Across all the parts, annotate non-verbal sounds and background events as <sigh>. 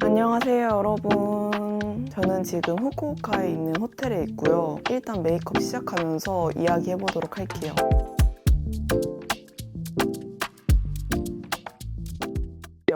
안녕하세요 여러분. 저는 지금 후쿠오카에 있는 호텔에 있고요. 일단 메이크업 시작하면서 이야기해 보도록 할게요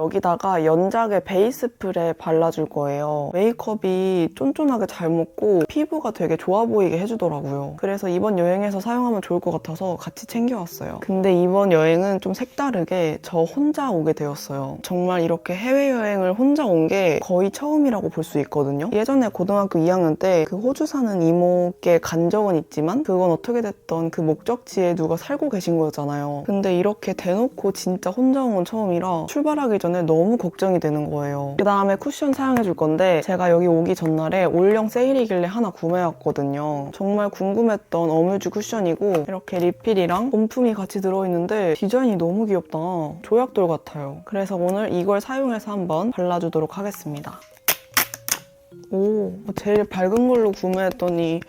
여기다가 연작의 베이스 프레 발라줄 거예요. 메이크업이 쫀쫀하게 잘 먹고 피부가 되게 좋아 보이게 해주더라고요. 그래서 이번 여행에서 사용하면 좋을 것 같아서 같이 챙겨왔어요. 근데 이번 여행은 좀 색다르게 저 혼자 오게 되었어요. 정말 이렇게 해외여행을 혼자 온 게 거의 처음이라고 볼 수 있거든요. 예전에 고등학교 2학년 때 그 호주 사는 이모께 간 적은 있지만 그건 어떻게 됐던 그 목적지에 누가 살고 계신 거잖아요. 근데 이렇게 대놓고 진짜 혼자 온 건 처음이라 출발하기 전에 너무 걱정이 되는 거예요. 그 다음에 쿠션 사용해 줄 건데 제가 여기 오기 전날에 올영 세일이길래 하나 구매했거든요. 정말 궁금했던 어뮤즈 쿠션이고 이렇게 리필이랑 본품이 같이 들어있는데 디자인이 너무 귀엽다. 조약돌 같아요. 그래서 오늘 이걸 사용해서 한번 발라주도록 하겠습니다. 오, 제일 밝은 걸로 구매했더니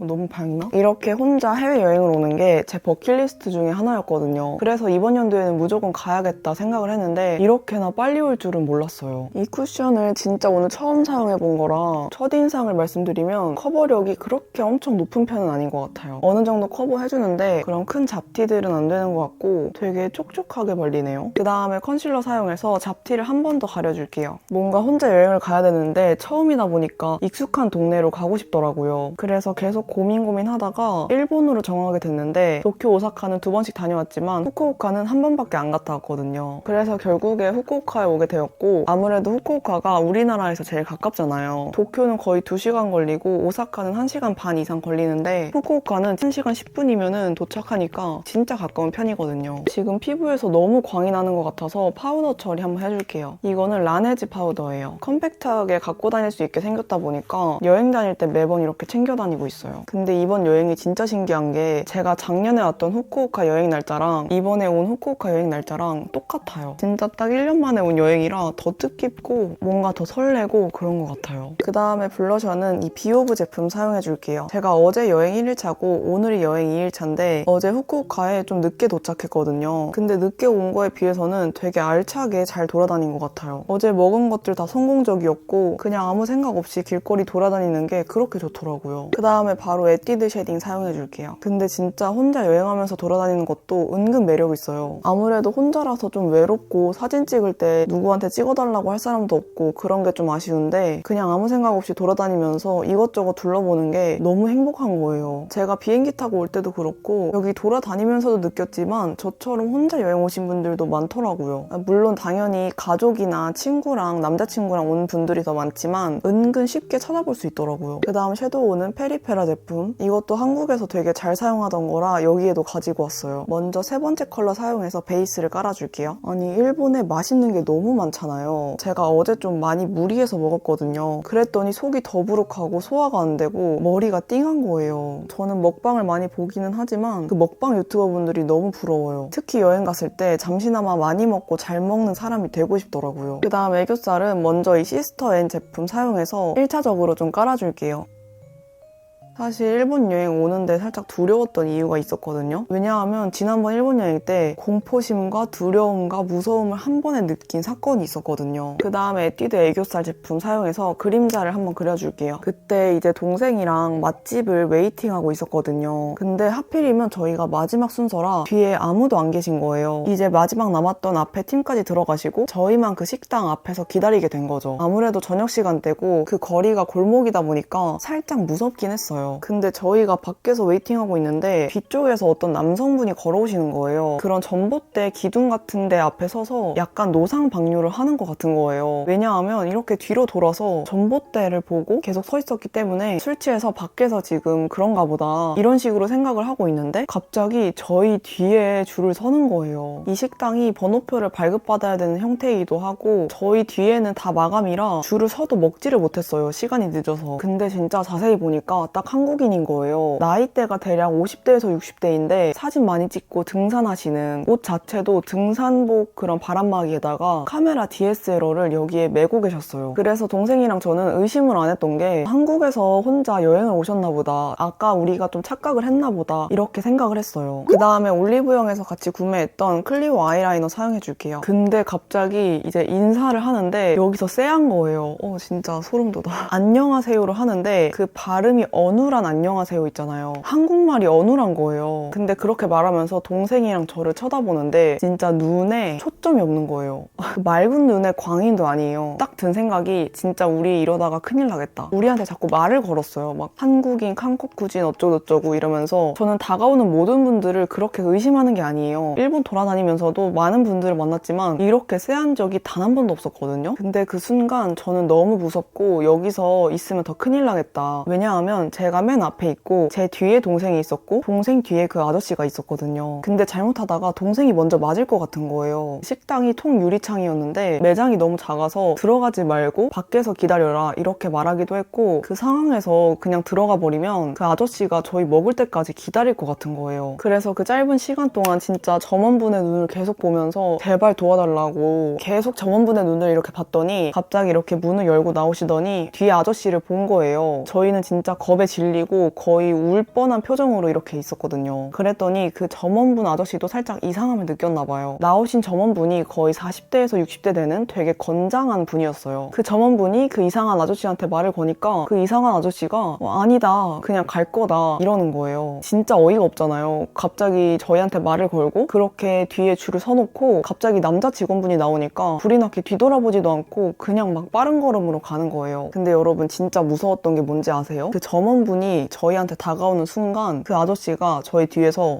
너무 밝나? 이렇게 혼자 해외여행을 오는 게 제 버킷리스트 중에 하나였거든요. 그래서 이번 연도에는 무조건 가야겠다 생각을 했는데 이렇게나 빨리 올 줄은 몰랐어요. 이 쿠션을 진짜 오늘 처음 사용해 본 거라 첫인상을 말씀드리면 커버력이 그렇게 엄청 높은 편은 아닌 것 같아요. 어느 정도 커버해주는데 그런 큰 잡티들은 안 되는 것 같고 되게 촉촉하게 발리네요. 그 다음에 컨실러 사용해서 잡티를 한 번 더 가려줄게요. 뭔가 혼자 여행을 가야 되는데 처음이다 보니까 익숙한 동네로 가고 싶더라고요. 그래서 계속 고민 고민하다가 일본으로 정하게 됐는데 도쿄, 오사카는 두 번씩 다녀왔지만 후쿠오카는 한 번밖에 안 갔다 왔거든요. 그래서 결국에 후쿠오카에 오게 되었고 아무래도 후쿠오카가 우리나라에서 제일 가깝잖아요. 도쿄는 거의 2시간 걸리고 오사카는 1시간 반 이상 걸리는데 후쿠오카는 1시간 10분이면 도착하니까 진짜 가까운 편이거든요. 지금 피부에서 너무 광이 나는 것 같아서 파우더 처리 한번 해줄게요. 이거는 라네즈 파우더예요. 컴팩트하게 갖고 다닐 수 있게 생겼다 보니까 여행 다닐 때 매번 이렇게 챙겨 다니고 있어요. 근데 이번 여행이 진짜 신기한 게 제가 작년에 왔던 후쿠오카 여행 날짜랑 이번에 온 후쿠오카 여행 날짜랑 똑같아요. 진짜 딱 1년 만에 온 여행이라 더 뜻깊고 뭔가 더 설레고 그런 것 같아요. 그 다음에 블러셔는 이 비오브 제품 사용해 줄게요. 제가 어제 여행 1일차고 오늘이 여행 2일차인데 어제 후쿠오카에 좀 늦게 도착했거든요. 근데 늦게 온 거에 비해서는 되게 알차게 잘 돌아다닌 것 같아요. 어제 먹은 것들 다 성공적이었고 그냥 아무 생각 없이 길거리 돌아다니는 게 그렇게 좋더라고요. 그 다음에 바로 에뛰드 쉐딩 사용해 줄게요. 근데 진짜 혼자 여행하면서 돌아다니는 것도 은근 매력 있어요. 아무래도 혼자라서 좀 외롭고 사진 찍을 때 누구한테 찍어달라고 할 사람도 없고 그런 게 좀 아쉬운데 그냥 아무 생각 없이 돌아다니면서 이것저것 둘러보는 게 너무 행복한 거예요. 제가 비행기 타고 올 때도 그렇고 여기 돌아다니면서도 느꼈지만 저처럼 혼자 여행 오신 분들도 많더라고요. 물론 당연히 가족이나 친구랑 남자친구랑 온 분들이 더 많지만 은근 쉽게 찾아볼 수 있더라고요. 그 다음 섀도우는 페리페라 제품. 이것도 한국에서 되게 잘 사용하던 거라 여기에도 가지고 왔어요. 먼저 세 번째 컬러 사용해서 베이스를 깔아줄게요. 아니 일본에 맛있는 게 너무 많잖아요. 제가 어제 좀 많이 무리해서 먹었거든요. 그랬더니 속이 더부룩하고 소화가 안 되고 머리가 띵한 거예요. 저는 먹방을 많이 보기는 하지만 그 먹방 유튜버 분들이 너무 부러워요. 특히 여행 갔을 때 잠시나마 많이 먹고 잘 먹는 사람이 되고 싶더라고요. 그 다음 애교살은 먼저 이 시스터 앤 제품 사용해서 1차적으로 좀 깔아줄게요. 사실 일본 여행 오는데 살짝 두려웠던 이유가 있었거든요. 왜냐하면 지난번 일본 여행 때 공포심과 두려움과 무서움을 한 번에 느낀 사건이 있었거든요. 그 다음에 에뛰드 애교살 제품 사용해서 그림자를 한번 그려줄게요. 그때 이제 동생이랑 맛집을 웨이팅하고 있었거든요. 근데 하필이면 저희가 마지막 순서라 뒤에 아무도 안 계신 거예요. 이제 마지막 남았던 앞에 팀까지 들어가시고 저희만 그 식당 앞에서 기다리게 된 거죠. 아무래도 저녁 시간대고 그 거리가 골목이다 보니까 살짝 무섭긴 했어요. 근데 저희가 밖에서 웨이팅하고 있는데 뒤쪽에서 어떤 남성분이 걸어오시는 거예요. 그런 전봇대 기둥 같은 데 앞에 서서 약간 노상 방류를 하는 것 같은 거예요. 왜냐하면 이렇게 뒤로 돌아서 전봇대를 보고 계속 서 있었기 때문에 술 취해서 밖에서 지금 그런가 보다 이런 식으로 생각을 하고 있는데 갑자기 저희 뒤에 줄을 서는 거예요. 이 식당이 번호표를 발급받아야 되는 형태이기도 하고 저희 뒤에는 다 마감이라 줄을 서도 먹지를 못했어요. 시간이 늦어서. 근데 진짜 자세히 보니까 딱 한국인인 거예요. 나이대가 대략 50대에서 60대인데 사진 많이 찍고 등산하시는 옷 자체도 등산복 그런 바람막이에다가 카메라 DSLR을 여기에 메고 계셨어요. 그래서 동생이랑 저는 의심을 안 했던 게 한국에서 혼자 여행을 오셨나 보다. 아까 우리가 좀 착각을 했나 보다. 이렇게 생각을 했어요. 그 다음에 올리브영에서 같이 구매했던 클리오 아이라이너 사용해 줄게요. 근데 갑자기 이제 인사를 하는데 여기서 쎄한 거예요. 어, 진짜 소름 돋아. 안녕하세요를 하는데 그 발음이 어 눌한 안녕하세요 있잖아요. 한국말이 어눌한 거예요. 근데 그렇게 말하면서 동생이랑 저를 쳐다보는데 진짜 눈에 초점이 없는 거예요. <laughs> 그 맑은 눈에 광인도 아니에요. 딱 든 생각이 진짜 우리 이러다가 큰일 나겠다. 우리한테 자꾸 말을 걸었어요. 막 한국인, 한국구진 어쩌고저쩌고 이러면서 저는 다가오는 모든 분들을 그렇게 의심하는 게 아니에요. 일본 돌아다니면서도 많은 분들을 만났지만 이렇게 쎄한 적이 단 한 번도 없었거든요. 근데 그 순간 저는 너무 무섭고 여기서 있으면 더 큰일 나겠다. 왜냐하면 제가 맨 앞에 있고 제 뒤에 동생이 있었고 동생 뒤에 그 아저씨가 있었거든요. 근데 잘못하다가 동생이 먼저 맞을 것 같은 거예요. 식당이 통 유리창이었는데 매장이 너무 작아서 들어가지 말고 밖에서 기다려라 이렇게 말하기도 했고 그 상황에서 그냥 들어가 버리면 그 아저씨가 저희 먹을 때까지 기다릴 것 같은 거예요. 그래서 그 짧은 시간 동안 진짜 점원분의 눈을 계속 보면서 제발 도와달라고 계속 점원분의 눈을 이렇게 봤더니 갑자기 이렇게 문을 열고 나오시더니 뒤에 아저씨를 본 거예요. 저희는 진짜 겁에 질리고 거의 울 뻔한 표정으로 이렇게 있었거든요. 그랬더니 그 점원분 아저씨도 살짝 이상함을 느꼈나 봐요. 나오신 점원분이 거의 40대에서 60대 되는 되게 건장한 분이었어요. 그 점원분이 그 이상한 아저씨한테 말을 거니까 그 이상한 아저씨가 어, 아니다 그냥 갈 거다 이러는 거예요. 진짜 어이가 없잖아요. 갑자기 저희한테 말을 걸고 그렇게 뒤에 줄을 서놓고 갑자기 남자 직원분이 나오니까 불이 나게 뒤돌아보지도 않고 그냥 막 빠른 걸음으로 가는 거예요. 근데 여러분 진짜 무서웠던 게 뭔지 아세요? 그 점원분 이 저희한테 다가오는 순간 그 아저씨가 저희 뒤에서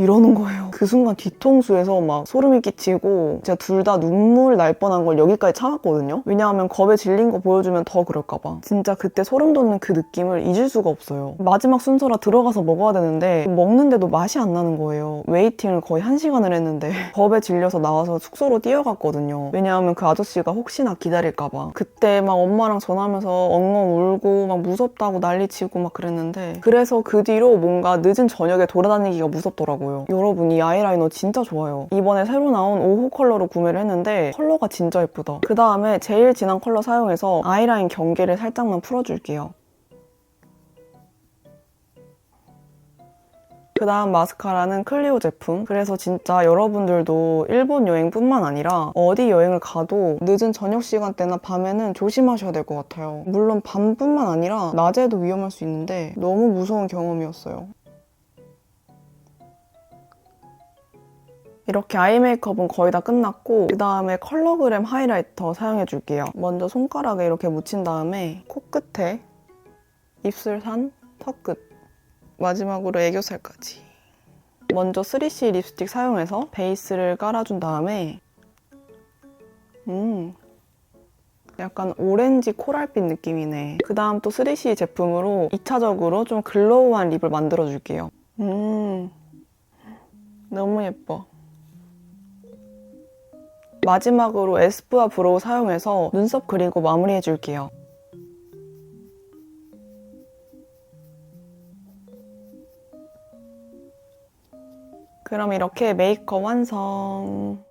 이러는 거예요. 그 순간 뒤통수에서 막 소름이 끼치고 제가 둘 다 눈물 날 뻔한 걸 여기까지 참았거든요. 왜냐하면 겁에 질린 거 보여주면 더 그럴까봐. 진짜 그때 소름 돋는 그 느낌을 잊을 수가 없어요. 마지막 순서라 들어가서 먹어야 되는데 먹는데도 맛이 안 나는 거예요. 웨이팅을 거의 한 시간을 했는데 <laughs> 겁에 질려서 나와서 숙소로 뛰어갔거든요. 왜냐하면 그 아저씨가 혹시나 기다릴까봐. 그때 막 엄마랑 전화하면서 엉엉 울고 막 무섭다고 난리치고 막 그랬는데 그래서 그 뒤로 뭔가 늦은 저녁에 돌아다니기가 무섭 더라고요. 여러분 이 아이라이너 진짜 좋아요. 이번에 새로 나온 5호 컬러로 구매를 했는데 컬러가 진짜 예쁘다. 그 다음에 제일 진한 컬러 사용해서 아이라인 경계를 살짝만 풀어줄게요. 그 다음 마스카라는 클리오 제품. 그래서 진짜 여러분들도 일본 여행뿐만 아니라 어디 여행을 가도 늦은 저녁 시간대나 밤에는 조심하셔야 될 것 같아요. 물론 밤뿐만 아니라 낮에도 위험할 수 있는데 너무 무서운 경험이었어요. 이렇게 아이 메이크업은 거의 다 끝났고 그 다음에 컬러그램 하이라이터 사용해 줄게요. 먼저 손가락에 이렇게 묻힌 다음에 코끝에 입술 산, 턱끝 마지막으로 애교살까지 먼저 3C 립스틱 사용해서 베이스를 깔아준 다음에 음 약간 오렌지 코랄빛 느낌이네. 그 다음 또 3C 제품으로 2차적으로 좀 글로우한 립을 만들어 줄게요. 음 너무 예뻐. 마지막으로 에스쁘아 브로우 사용해서 눈썹 그리고 마무리해 줄게요. 그럼 이렇게 메이크업 완성.